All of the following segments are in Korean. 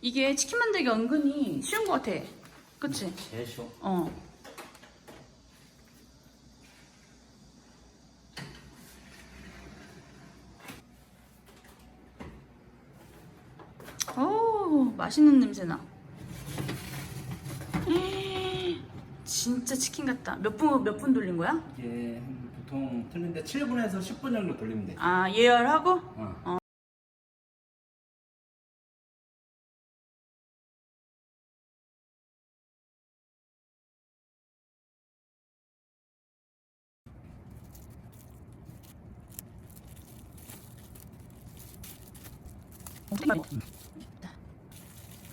이게 치킨 만들기 은근히 쉬운 것 같아. 그치? 제일 쉬워. 어. 오, 맛있는 냄새 나. 진짜 치킨 같다. 몇 분, 몇 분 돌린 거야? 이게 한 보통 틀린데 7분에서 10분 정도 돌리면 돼. 아, 예열하고? 어.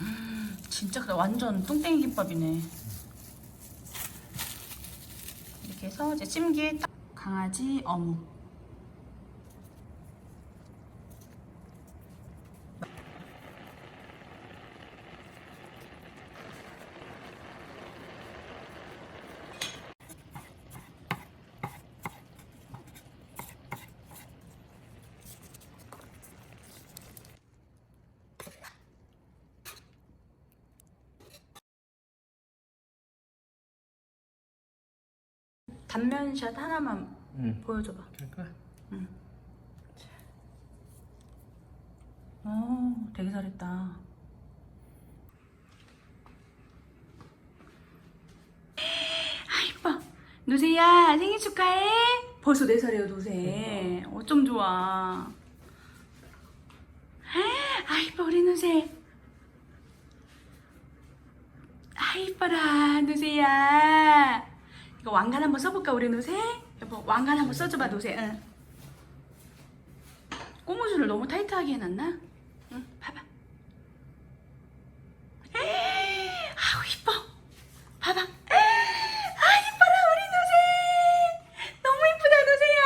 음, 진짜. 완전 뚱땡이 김밥이네. 이렇게 해서 이제 찜기에 딱 강아지 어묵. 단면샷 하나만 응. 보여줘봐. 그러니까 어, 되게 잘했다. 아, 이뻐. 노세야, 생일 축하해. 벌써 4살이에요, 노세. 어쩜 좋아. 아, 이뻐, 우리 노세. 아, 이뻐라, 노세야. 이거 왕관 한번 써볼까, 우리 노세? 여보, 왕관 한번 써줘봐, 노세. 응. 꼬무줄을 너무 타이트하게 해놨나? 응, 봐봐. 에이, 아우 이뻐. 봐봐. 에이, 아 이뻐라 우리 노세. 너무 이쁘다 노세야.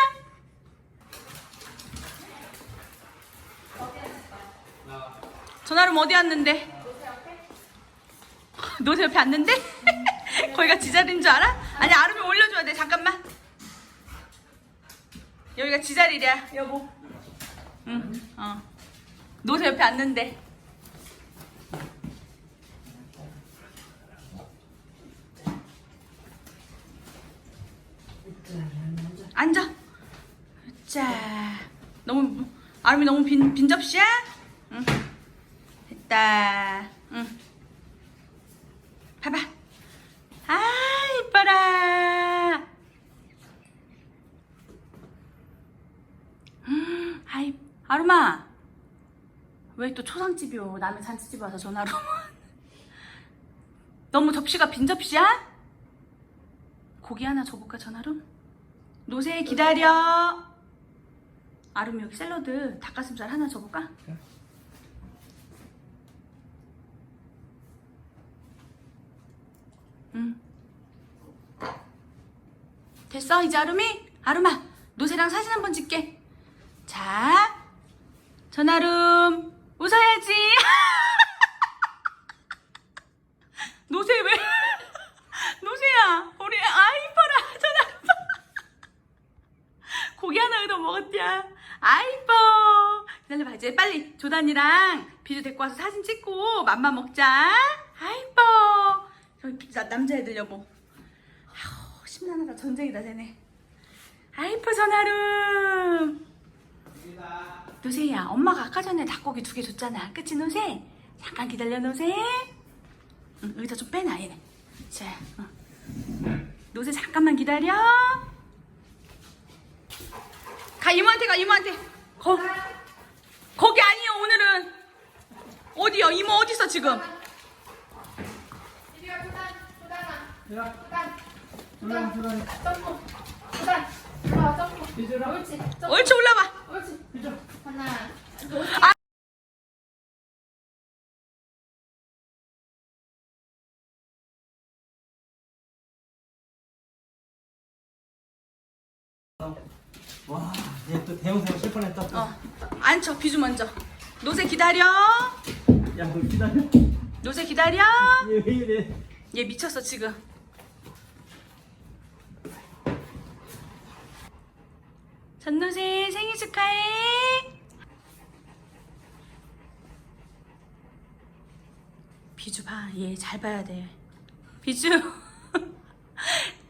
전화로 어디 왔는데? 노세 옆에 왔는데? 거기가 지자리인 줄 알아? 잠깐만. 여기가 지자리랴 여보. 응, 어. 노세 옆에 앉는데. 앉아. 자, 너무 아름이 너무 빈, 빈 접시야? 응. 됐다. 응. 봐봐. 아, 이뻐라. 음, 아름아. 왜 또 초상집이요? 남의 잔치집 와서 전화로. 너무 접시가 빈 접시야? 고기 하나 줘볼까, 전화로? 노세 기다려. 아름 여기 샐러드 닭가슴살 하나 줘볼까? 응. 됐어 이제 아름이? 아름아 노세랑 사진 한 번 찍게. 자, 전아름 웃어야지. 노세 왜? 노세야, 우리 아 이뻐라 전아름. 고기 하나 얻어 먹었디야. 아 이뻐. 기다려봐 이제 빨리 조단이랑 비주 데리고 와서 사진 찍고 맘마 먹자. 아 이뻐. 저기 남자애들 여보. 아우 심란하다 전쟁이다 쟤네. 아 이뻐 전아름. 노세야, 엄마가 아까 전에 닭고기 두 개 줬잖아. 그치, 노세? 잠깐 기다려, 노세. 응, 의자 좀 빼놔, 얘네. 자, 응. 노세 잠깐만 기다려. 가, 이모한테 가, 이모한테. 거, 거기 아니요, 오늘은. 어디요? 이모 어딨어, 지금? 이리와 부단 부단아 야, 부단 누나, 누나, 점프 부단 올라와 점프. 옳지 점프 옳지, 올라와. 옳지. 하나 와, 얘 또 대형 사고 실 뻔했다. 또. 어, 앉혀, 비주 먼저. 노세 기다려. 야, 너 기다려. 노세 기다려. 얘 왜 이래? 얘 미쳤어, 지금. 전노세 생일 축하해. 비주 봐. 얘 잘 봐야 돼. 비주.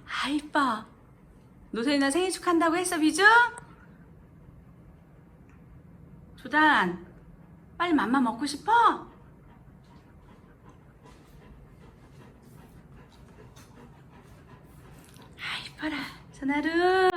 아 이뻐. 노선이 나 생일 축한다고 했어 비주? 조단. 빨리 맘마 먹고 싶어? 아 이뻐라. 전하루.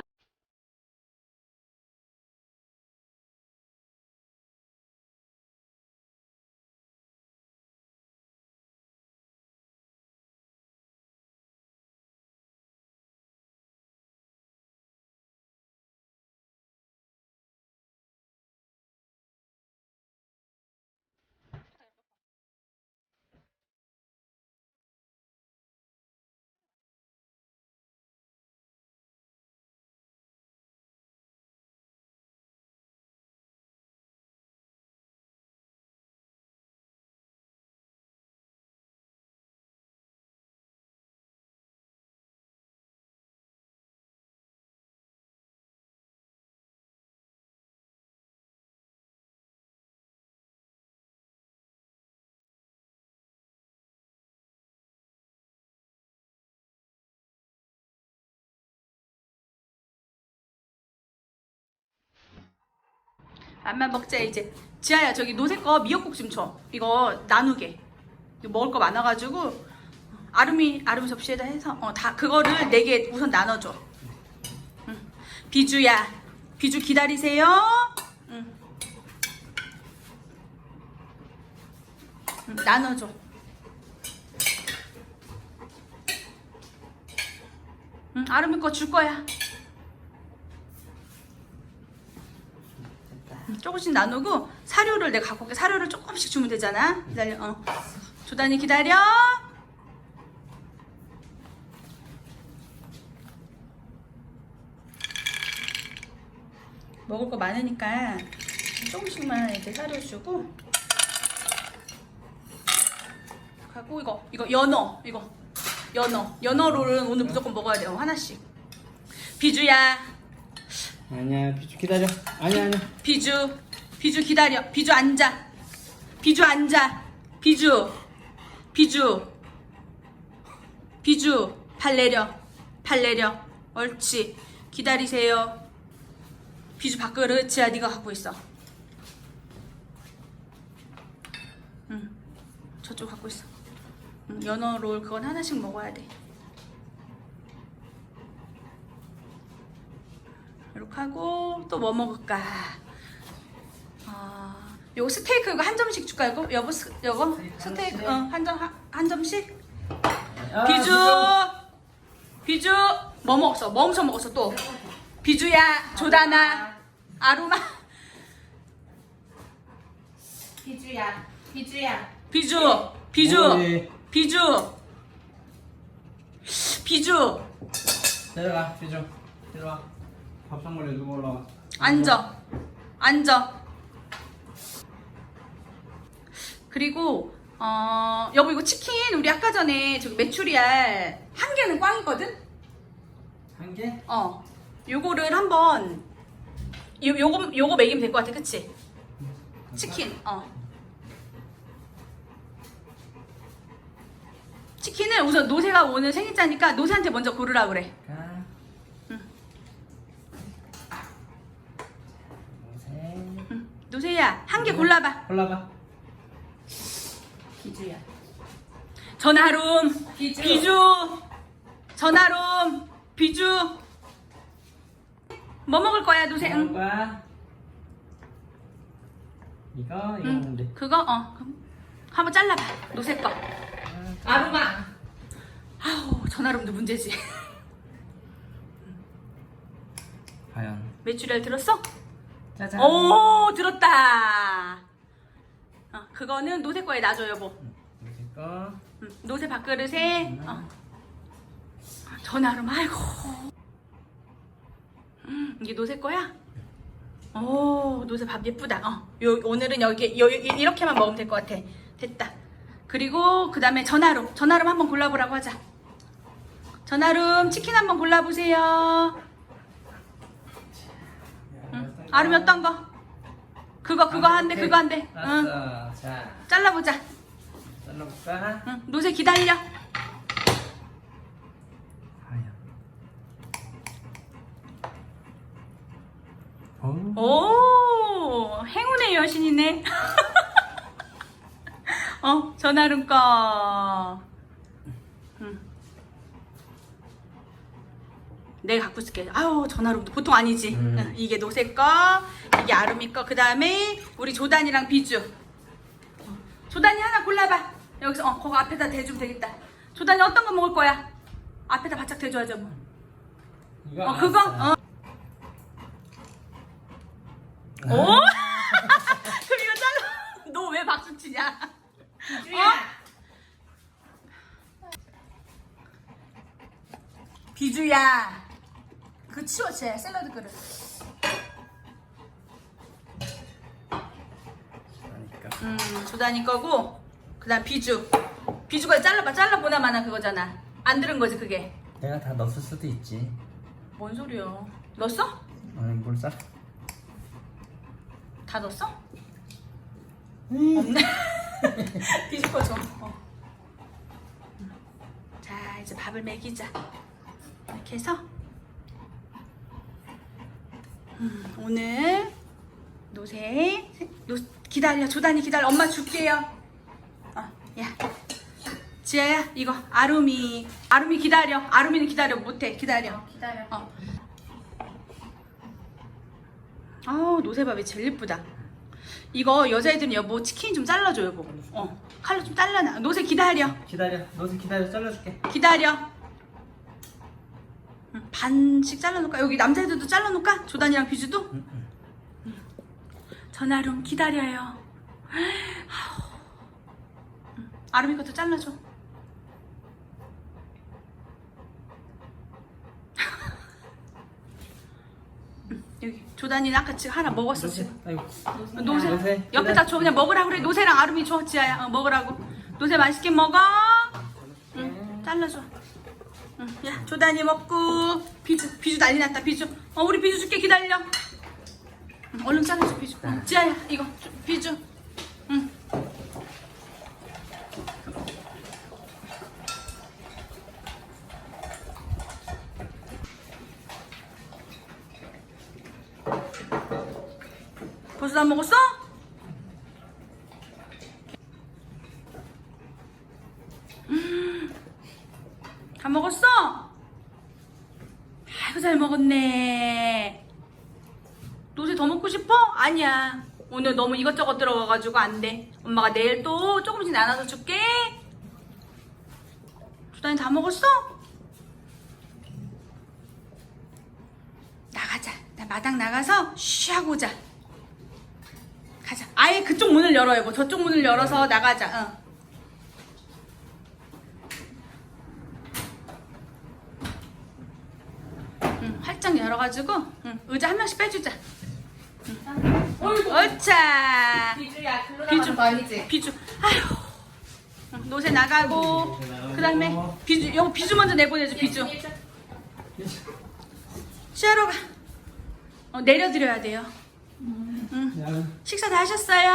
맘만 먹자 이제. 지아야 저기 노새 거 미역국 좀 줘. 이거 나누게. 이거 먹을 거 많아가지고 아름이 아름 접시에다 해서 어 다 그거를 네 개 우선 나눠줘. 응. 비주야. 비주 기다리세요. 응. 응, 나눠줘. 응, 아름이 거 줄 거야 조금씩 나누고 사료를 내가 갖고 올게. 사료를 조금씩 주면 되잖아. 기다려. 어. 조단이 기다려. 먹을 거 많으니까 조금씩만 이렇게 사료 주고. 갖고 이거 이거 연어 이거 연어 연어 롤은 오늘 무조건 먹어야 돼요 하나씩. 비주야 아니야 비주 기다려. 아니야 아니야. 비주 비주 기다려. 비주 앉아. 비주 앉아. 비주 비주 비주. 팔 내려 팔 내려. 옳지. 기다리세요. 비주 밥그릇 지아 네가 갖고 있어. 응. 저쪽 갖고 있어. 응, 연어 롤 그건 하나씩 먹어야 돼 이렇게 하고 또 뭐 먹을까? 아, 요거 스테이크 이거 한 점씩 줄까 이거? 여보 스, 요거 스테이크 어 한점한 점씩 비주 비주 뭐 먹었어? 뭐 엄청 먹었어 또 비주야 조다나 아루마 비주야, 비주야. 비주 비주? 비주 비주 내려가 비주. 내려와. 밥상머리에 누구 올라와? 앉아. 앉아. 그리고 어 여보 이거 치킨 우리 아까 전에 저기 메추리알 한 개는 꽝이거든. 한 개? 어. 요거를 한번 요 요거 요거 먹이면 될 것 같아. 그치? 치킨. 어. 치킨을 우선 노새가 오늘 생일자니까 노새한테 먼저 고르라 그래. 가. 응. 오세. 응. 노새야 한 개 골라봐. 골라봐. 비주야. 전하롬 비주. 비주 전하롬 비주 뭐 먹을 거야 노새 먹을 응. 거야. 이거 이거 응. 돼. 그거 어 그럼 한번 잘라봐 노새 거 아루마. 아우 전하롬도 문제지 과연. 메추리알 들었어? 짜잔. 오 들었다 어, 그거는 노새 거에 놔줘 여보 거. 응, 노새 밥그릇에 어. 전하롬 아이고 음, 이게 노새 거야? 오 노새 밥 예쁘다 어, 요, 오늘은 여기 요, 요- 이렇게만 먹으면 될 것 같아 됐다 그리고 그 다음에 전하롬 전하롬 한번 골라보라고 하자 전하롬 치킨 한번 골라보세요 응. 아름이 어떤 거? 그거 그거 한대 그거 한대 응 알았어. 자. 잘라보자 잘라볼까? 응, 노새 기다려. 아야. 오. 오, 행운의 여신이네. 어, 전화름 거. 내가 갖고 있을게. 아유, 전화름도 보통 아니지. 음. 응, 이게 노새 거, 이게 아름이 거, 그 다음에 우리 조단이랑 비주. 어, 조단이 하나 골라봐. 여기서, 어, 그거 앞에다 대주면 되겠다. 조단이 어떤 거 먹을 거야? 앞에다 바짝 대줘야죠, 뭐. 이거 어, 그거? 알았어. 어. 오? 그럼 이거 잘라. 너 왜 박수 치냐? 비주야. 비주야. 그 치워, 쟤 샐러드 그릇. 그러니까. 음, 조단이 거고, 그 다음 비주. 비주가 잘라봐, 잘라보나 마나 그거잖아. 안 들은 거지, 그게. 내가 다 넣었을 수도 있지. 뭔 소리야. 넣었어? 아니 뭘 쌀? 다 넣었어? 없네. 비주 거 줘. 어. 자, 이제 밥을 먹이자. 이렇게 해서. 음, 오늘 노새 노, 기다려 조단이 기다려 엄마 줄게요. 어, 야 지아야 이거 아름이 아름이 기다려 아름이는 기다려 못해 기다려. 기다려. 어. 아우 노새밥이 제일 예쁘다. 이거 여자애들은 여보 치킨 좀 잘라줘 여보. 어 칼로 좀 잘라놔. 노새 기다려 기다려. 너도 기다려. 잘라줄게. 기다려. 응, 반씩 잘라놓을까? 여기 남자애들도 잘라놓을까? 조단이랑 비주도? 응, 응. 전화룸 기다려요. 아우. 응, 아름이 것도 잘라줘. 응, 여기 조단이는 아까 지금 하나 먹었어 지금. 아이고. 노새 노새, 옆에다 줘 그냥 먹으라고 그래 노새랑 아름이 줘 지아야 어, 먹으라고 노새 맛있게 먹어 응 잘라줘 응, 야 조단이 먹고. 비주 비주 난리 났다 비주. 어 우리 비주 줄게 기다려. 응, 얼른 잘라줘 비주. 응, 지아야 이거 줘, 비주. 응. 벌써 다 먹었어? 음, 다 먹었어? 아이고 잘 먹었네. 노새 더 먹고 싶어? 아니야. 오늘 너무 이것저것 들어가가지고 안 돼. 엄마가 내일 또 조금씩 나눠서 줄게. 주단이 다 먹었어? 나가자. 나 마당 나가서 쉬하고 오자. 가자. 아예 그쪽 문을 열어요. 뭐 저쪽 문을 열어서 나가자. 응. 응, 활짝 열어가지고 응, 의자 한 명씩 빼주자. 어차. 비주야. 글로 비주. 나가는 거 아니지? 비주. 아휴. 응, 노새 나가고 그다음에 비주. 여보 비주 먼저 내보내줘. 비주. 쉬하러 가. 어, 내려드려야 돼요. 응. 야, 식사 다 하셨어요?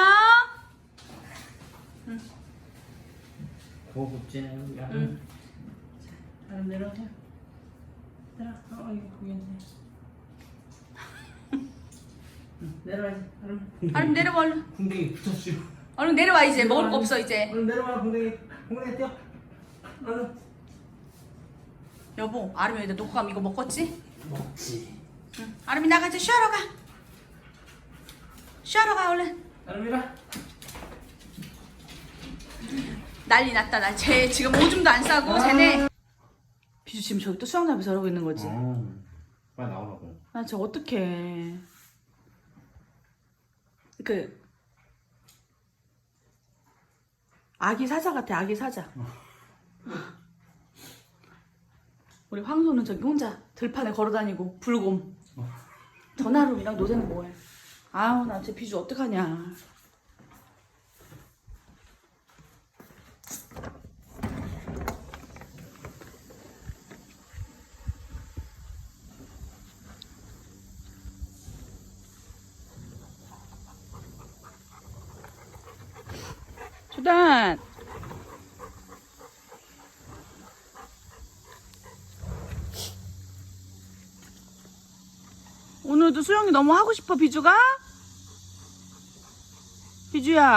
고급지네. 야. 응. 자, 내려오 세요. 내려. 어, 이거. 응, 내려와야지. 얼른. 얼른 내려와 얼른. 궁뎅이 붙었슈. 얼른 내려와 이제 먹을 거 없어 이제. 얼른 내려와 궁뎅이. 궁뎅이 뛰어. 얼른. 여보 아름이 여기다 놓고 가면 이거 먹겠지? 먹지. 응. 아름이 나가자 쉬하러 가. 쉬하러 가 얼른. 아름이라. 난리 났다 나. 쟤 지금 오줌도 안 싸고 쟤네. 비주 지금 저기 또 수영장에 저러고 있는 거지. 어. 빨리 나오라고. 나저 어떡해. 그 아기 사자 같아 아기 사자. 우리 황소는 저기 혼자 들판에 걸어 다니고 불곰. 전화룸이랑 노새는 뭐해? 아우 나쟤 비주 어떡하냐. 수단 오늘도 수영이 너무 하고 싶어 비주가? 비주야